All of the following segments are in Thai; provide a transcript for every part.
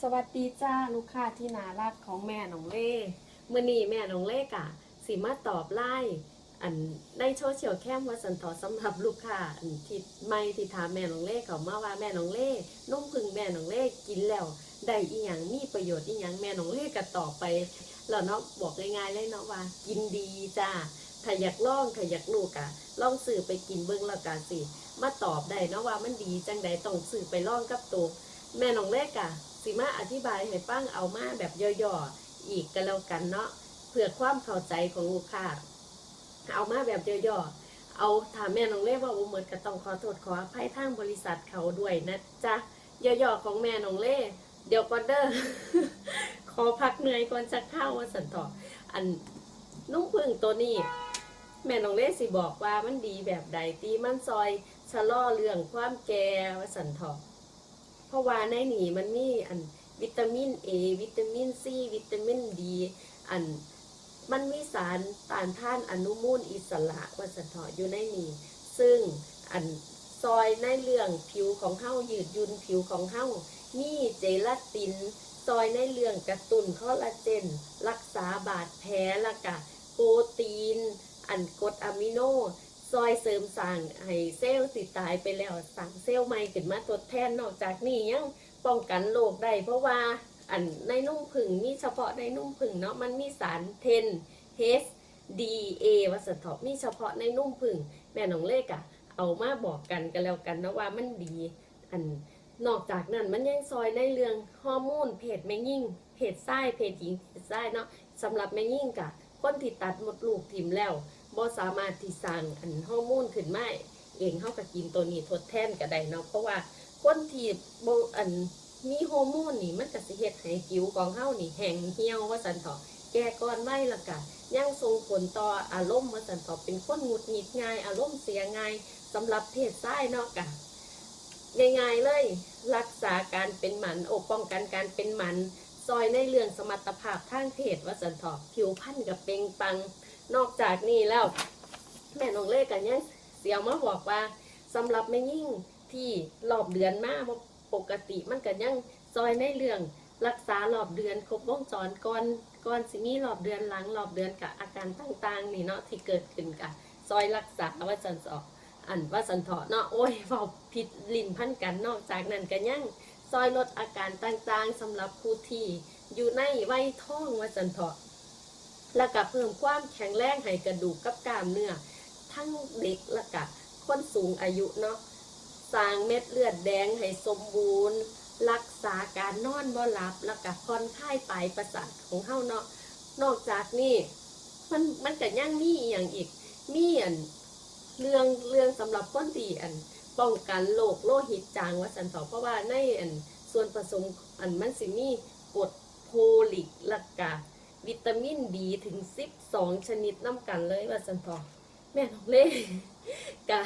สวัสดีจ้าลูกค้าที่นารักของแม่น้องเล่เมื่อนี้แม่น้องเล่กะสิมาตอบไล่อันในโซเชียลแค้มว่าสันทอสำหรับลูกค้าอันที่ไม่ที่ถามแม่น้องเล่เขามาว่าแม่น้องเล่นุ่มพึงแม่น้องเล่กินแล้วได้อีหยังมีประโยชน์อีหยังแม่น้องเล่ก็ตอบไปแล้วเนาะบอกง่ายๆเลยเนาะว่า กินดีจ้าถ้าอยากลองถ้าอยากลูกอะลองสื่อไปกินเบิ้งแล้วกันสิมาตอบได้เนาะว่ามันดีจังใดต้องสื่อไปลองกับตัวแม่น้องเล่กะ สิมาอธิบายให้ฟังเอามาแบบย่อๆอีกก็แล้วกันเนาะเพื่อความเข้าใจของลูกค้าเอามาแบบย่อๆเอาถามแม่น้องเล่ว่าเหมือนก็ต้องขอโทษขออภัยทางบริษัทเขาด้วยนะจ๊ะย่อๆของแม่น้องเล่เดี๋ยวก่อนเด้อขอพักเหนื่อยก่อนจะเข้าว่าสันต่ออันนุ่งพึ่งตัวนี้ แม่น้องเล่สิบอกว่ามันดีแบบใดตีมันซอยชะล่อเรื่องความแก่ว่าสันทอ ราะว่าในนี่มันมีอันวิตามิน A วิตามิน C วิตามิน D อันมันมีสารต้านทานอนุมูลอิสระวัสถออยู่ในนี่ซึ่งอันซอยในเรื่องผิวของเฮายืดยุนผิวของเฮามีเจลาติน ซอยในเรื่องกระตุ้นคอลลาเจน รักษาบาดแผลละกะโปรตีน อันกรดอะมิโน อยเสริมสร้างให้เซลล์สิตายไปแล้วสั่งเซลล์ใหม่ขึ้นมาทดแทนนอกจากนี้ยังป้องกันโรคได้เพราะว่าอันในนุ่มผึ่งมีเฉพาะในนุ่มผึ่งเนาะมันมีสารเทน H D A วัสดุมีเฉพาะในนุ่มผึ่งแม่น้องเลขอะเอามาบอกกันกันแล้วกันนะว่ามันดี อันนอกจากนั้นมันยังซอยในเรื่องฮอร์โมนเพศแม่ยิ่งเพศไส้เพศหญิงเพศไส้เนาะสำหรับแม่ยิ่งกะคนที่ตัดหมดลูกทิมแล้ว บ่สามารถที่สร้างอันฮอร์โมนขึ้นมาเองเฮาก็กินตัวนี้ทดแทนก็ได้เนาะเพราะว่าคนที่บ่อันมีฮอร์โมนนี่มันก็สิเฮ็ดให้ผิวของเฮานี่แห้งเหี่ยวว่าซั่นเถาะแก่ก่อนวัยและก็ยังส่งผลต่ออารมณ์ว่าซั่นเถาะเป็นคนหงุดหงิดง่าย อารมณ์เสียง่ายสำหรับเพศชายเนาะกะง่ายๆเลย รักษาการเป็นหมันโอป้องกันการเป็นหมันซอยในเรื่องสมรรถภาพทางเพศว่าสันเถาะผิวพรรณกับเป่งปัง นอกจากนี้แล้ว แม่น้องเล่กันยังเสียวมาบอกว่าสำหรับแม่ยิ่งที่รอบเดือนมาบ่ปกติมันกันยังซอยในเรื่องรักษารอบเดือนครบวงจรก่อนก่อนสิมีรอบเดือนหลังรอบเดือนกับอาการต่างๆนี่เนาะที่เกิดขึ้นกับซอยรักษาว่าจันสอกอันว่าสันเถาะเนาะโอ้ยเว้าผิดลิ้นพันกันนอกจากนั้นกันยังซอยลดอาการต่างๆสำหรับผู้ที่อยู่ในวัยท้องว่าจันเถาะ แล้วก็เพิ่มความแข็งแรงให้กระดูกกับกล้ามเนื้อ ทั้งเด็กและก็คนสูงอายุเนาะสร้างเม็ดเลือดแดงให้สมบูรณ์ รักษาการนอนบ่หลับ แล้วก็ผ่อนคลายปลายประสาทของเฮาเนาะนอกจากนี้มันมันก็ยังมีอย่างอีกมีอันเรื่องเรื่องสำหรับคนที่อัน ป้องกันโรคโลหิตจางว่าสันสอเพราะว่าในอันส่วนผสมอันมันสิมีกรดโพลิกและกะ วิตามินดีถึง 12 ชนิดน้ำกันเลยว่าสันพอแม่น้องเล่กะ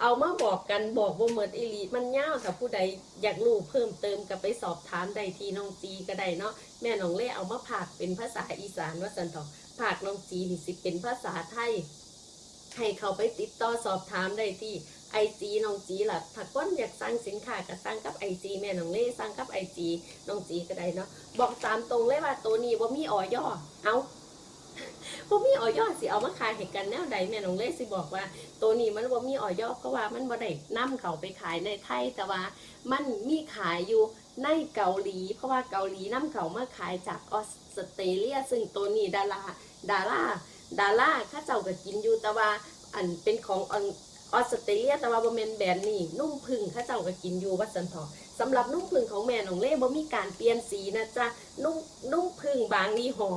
เอามาบอกกันบอกว่าเหมือนอีหลีมันยาวถ้าผู้ใดอยากรู้เพิ่มเติมก็ไปสอบถามได้ที่น้องจีก็ได้เนาะแม่น้องเล่เอามาผากเป็นภาษาอีสานว่าสันทอผากน้องจีนี่สิเป็นภาษาไทย ให้เขาไปติดต่อสอบถามได้ที่ ไอจีน้องจีล่ะถ้าคนอยากสั่งสินค้าก็สั่งกับไอจีแม่น้องเล่สั่งกับไอจีน้องจีก็ได้เนาะบอกตามตรงเลยว่าตัวนี้ว่ามีออย่อเอาว่ามีออยอสิเอามาขายให้กันแนวใดแม่น้องเล่สิบอกว่า ตัวนี้มันว่ามีออยอเพราะว่ามันบ่ได้นำเขาไปขายในไทยแต่ว่า มันมีขายอยู่ในเกาหลี เพราะว่าเกาหลีนำเขามาขายจากออสเตรเลีย ซึ่งตัวนี้ดาราดาราดาราข้าเจ้าก็กินอยู่แต่ว่าอันเป็นของ ออสเตรเลียแต่ว่าบ่แม่นแบรนด์นี่นุ่มพึ่งข้าเจ้าก็กินอยู่ว่าสันทอสำหรับนุ่งพึ่งของแม่น้องเล่บ่มีการเปลี่ยนสีนะจ๊ะนุ่งนุ่งพึ่งบางยี่ห้อ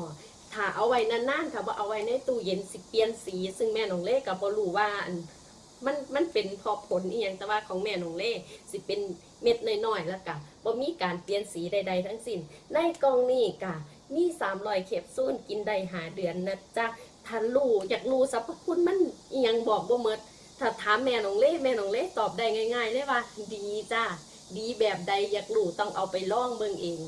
ถ้าเอาไว้นานๆค่ะว่าเอาไว้ในตู้เย็นสิเปลี่ยนสี ซึ่งแม่น้องเล่ก็บ่รู้ว่ามันมันเป็นพอผลอีหยังแต่ว่าของแม่น้องเล่สิเป็นเม็ดน้อยๆแล้วก็บ่มีการเปลี่ยนสีใด ๆ ทั้งสิ้น ในกล่องนี้ก็มี300เข็บซูนกินได้หาเดือนนะจ๊ะถ้ารู้อยากรู้สรรพคุณมันอีหยังบอกบ่หมด ถ้าถามแม่น้องเล่แม่น้องเล่ตอบได้ง่าย ๆเลยว่า ดีจ้าดีแบบใดอยากรู้ต้องเอาไปล่องเบิ่งเอง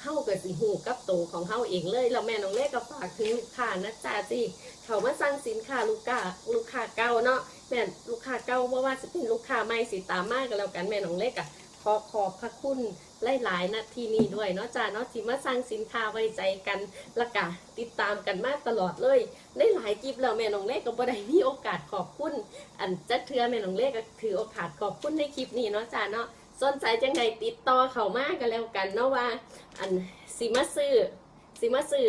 เข้ากับสิหูกับโตของเฮาเองเลยแล้วแม่น้องเล่ก็ฝากถึงลูกค้านะจ้าสิเขามาสั่งสินค้าลูกค้าลูกค้าเก่าเนาะแม่ลูกค้าเก่าเพราะว่าจะเป็นลูกค้าใหม่สิตามมากกันแล้วกันแม่น้องเล็กอะขอขอบพระคุณหลายๆนาทีนี้ด้วยเนาะจ้าเนาะที่มาสั่งสินค้าไว้ใจกันละกะติดตามกันมาตลอดเลยได้หลายคลิปแล้วแม่น้องเล็กก็บ่ได้มีโอกาสขอบคุณ อันจัดเทือแม่น้องเล็กก็ถือโอกาสขอบคุณในคลิปนี้เนาะจ้าเนาะสนใจจังไดติดต่อเขามากกันแล้วกันเนาะว่า อันสิมาซื้อสิมาซื้อ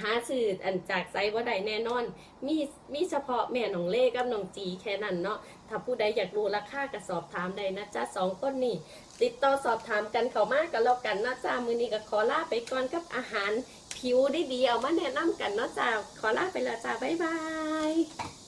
หาซื้ออันจากไซว่าใดแน่นอน มีมีเฉพาะแม่น้องเล่กับน้องจีแค่นั้นเนาะ ถ้าผู้ใดอยากรู้ราคาก็สอบถามได้นะจ๊ะสองคนนี่ ติดต่อสอบถามกันเขามากกันแล้วกันนะจ้ามือนี้ก็ขอลาไปก่อนกับอาหารผิวได้ดีเอามาแนะนำกันเนาะจ้าขอลาไปแล้วจ้าบ๊ายบาย